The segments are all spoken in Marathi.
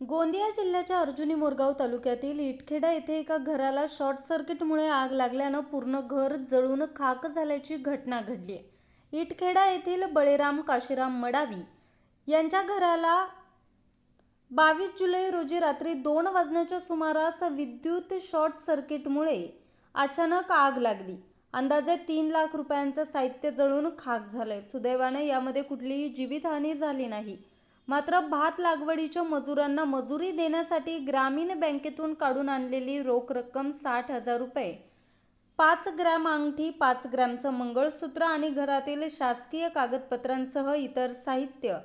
गोंदिया जिल्ह्याच्या अर्जुनी मोरगाव तालुक्यातील इटखेडा येथे एका घराला शॉर्ट सर्किटमुळे आग लागल्यानं पूर्ण घर जळून खाक झाल्याची घटना घडली आहे. इटखेडा येथील बळीराम काशीराम मडावी यांच्या घराला बावीस जुलै रोजी रात्री दोन वाजण्याच्या सुमारास विद्युत शॉर्ट सर्किटमुळे अचानक आग लागली. अंदाजे तीन लाख रुपयांचं साहित्य जळून खाक झालंय. सुदैवाने यामध्ये कुठलीही जीवितहानी झाली नाही. मात्र भात लागवडीच्या मजुरांना मजुरी देण्यासाठी ग्रामीण बँकेतून काढून आणलेली रोख रक्कम साठ हजार रुपये. पाच ग्रॅम अंगठी पाच ग्रॅमचं मंगळसूत्र आणि घरातील शासकीय कागदपत्रांसह इतर साहित्य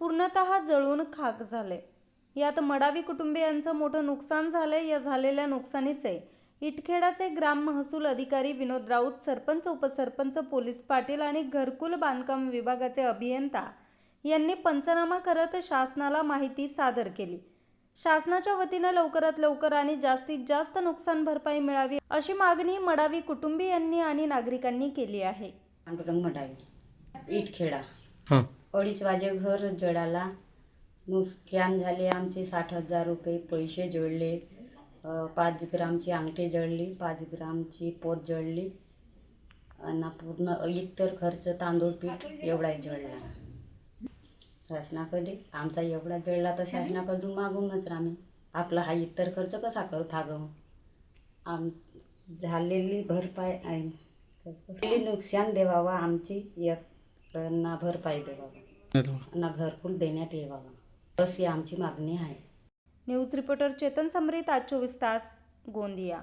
पूर्णतः जळून खाक झाले. यात मडावी कुटुंबियांचं मोठं नुकसान झालंय. या झालेल्या नुकसानीचे इटखेडाचे ग्राम महसूल अधिकारी विनोद राऊत सरपंच उपसरपंच पोलीस पाटील आणि घरकुल बांधकाम विभागाचे अभियंता यांनी पंचनामा करत शासनाला माहिती सादर केली. शासनाच्या वतीनं लवकरात लवकर आणि जास्तीत जास्त नुकसान भरपाई मिळावी अशी मागणी मडावी कुटुंबियांनी आणि नागरिकांनी केली आहे. पांडुरंग मडावी. इटखेडा. हां. अडीच वाजे घर जळाला नुकसान झाले आमचे साठ हजार रुपये पैसे जळले पाच ग्रामची अंगठी जळली पाच ग्रामची पोत जळली आणि पूर्ण इतर खर्च तांदूळ पीठ एवढाही जळला. शासनाकडे आमचा एवढा जळला तर शासनाकडून मागूनच आम्ही आपला हा इतर खर्च कसा करू थागव? आम झालेली भरपाई आहे. नुकसान देवावा आमची एक ना भरपाई देवावा. ना घरकुल देण्यात यावा अशी आमची मागणी आहे. न्यूज रिपोर्टर चेतन समरीत आज चोवीस तास गोंदिया.